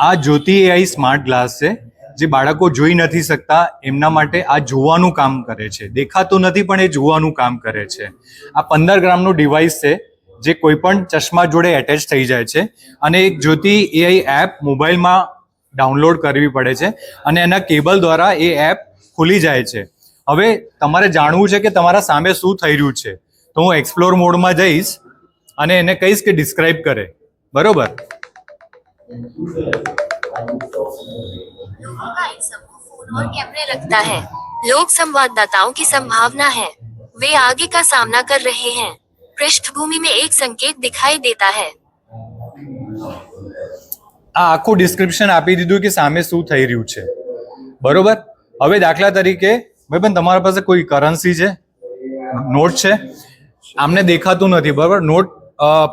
આ જ્યોતિ AI smart glass છે. જે બાળકો જોઈ નથી શકતા, એમના માટે આ જોવાનું કામ કરે છે. દેખાતું નથી, પણ એ જોવાનું કામ કરે છે. આ પંદર ગ્રામનું ડિવાઇસ છે, જે કોઈ પણ ચશ્મા જોડે એટેચ થઈ જાય છે. અને એક જ્યોતિ એઆઈ એપ મોબાઈલમાં ડાઉનલોડ કરવી પડે છે અને એના કેબલ દ્વારા એ એપ ખુલી જાય છે. હવે તમારે જાણવું છે કે તમારા સામે શું થઈ રહ્યું છે. તો હું એક્સપ્લોર મોડમાં જઈશ અને એને કહીશ કે ડિસ્ક્રાઇબ કરે. બરોબર? लोगों का एक समूह फोन और कैमरे रखता है लोग संवाददाताओं की संभावना है वे आगे का सामना कर रहे हैं पृष्ठभूमि में एक संकेत दिखाई देता है આ આખું ડિસ્ક્રિપ્શન આપી દીધું કે સામે શું થઈ રહ્યું છે બરોબર હવે દાખલા તરીકે ભાઈબંધ તમારા પાસે કોઈ કરન્સી છે નોટ છે આમને દેખાતું નથી બરાબર નોટ અ,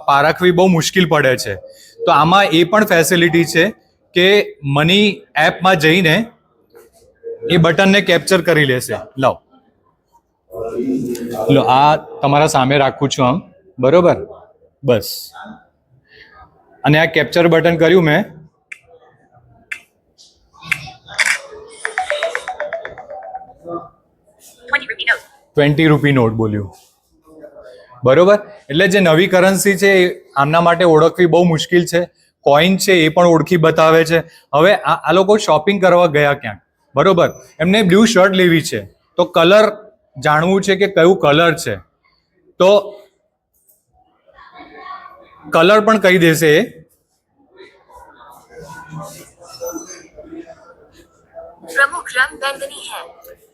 પારખવી બહુ મુશ્કેલ પડે છે. તો આમાં એ પણ ફેસિલિટી છે કે મની એપમાં જઈને એ બટનને કેપ્ચર કરી લેશે. લાવ. લો આ તમારા સામે રાખું છું આમ. બરોબર? બસ. અને આ કેપ્ચર બટન કર્યું મેં. ટ્વેન્ટી રૂપી નોટ બોલ્યું. બરોબર? એટલે જે નવી કરન્સી છે એ આમના માટે ઓળખવી બહુ મુશ્કેલ છે. કોઈન છે એ પણ ઓળખી બતાવે છે. હવે આ લોકો શોપિંગ કરવા ગયા ક્યાંક બરોબર? એમને બ્લુ શર્ટ લેવી છે. તો કલર જાણવું છે કે કયું કલર છે? તો કલર પણ કહી દેશે એ. પ્રમુખ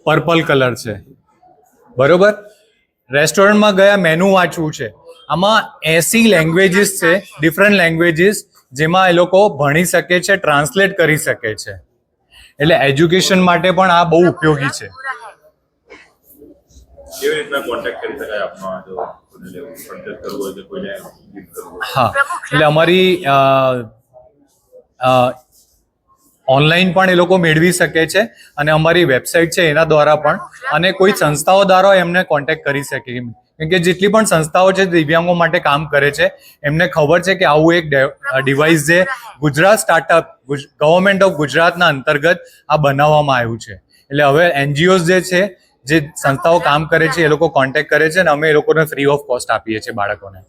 પર્પલ કલર છે. બરોબર? રેસ્ટોરન્ટમાં ગયા મેનુ વાંચવું છે. આમાં એસી લેંગ્વેજીસ છે ડિફરન્ટ લેંગ્વેજીસ જેમાં એ લોકો ભણી શકે છે ટ્રાન્સલેટ કરી શકે છે. એટલે એજ્યુકેશન માટે પણ આ બહુ ઉપયોગી છે. હા એટલે અમારી ઓનલાઈન પણ એ લોકો મેળવી શકે છે અને અમારી વેબસાઇટ છે એના દ્વારા પણ. અને કોઈ સંસ્થાઓ દ્વારા એમને કોન્ટેક્ટ કરી શકે. કેમ કે જેટલી પણ સંસ્થાઓ છે દિવ્યાંગો માટે કામ કરે છે, એમને ખબર છે કે આવું એક ડિવાઇસ જે ગુજરાત સ્ટાર્ટઅપ ગવર્મેન્ટ ઓફ ગુજરાતના અંતર્ગત આ બનાવવામાં આવ્યું છે. એટલે હવે એનજીઓઝ જે છે, જે સંસ્થાઓ કામ કરે છે એ લોકો કોન્ટેક્ટ કરે છે અને અમે એ લોકોને ફ્રી ઓફ કોસ્ટ આપીએ છીએ બાળકોને.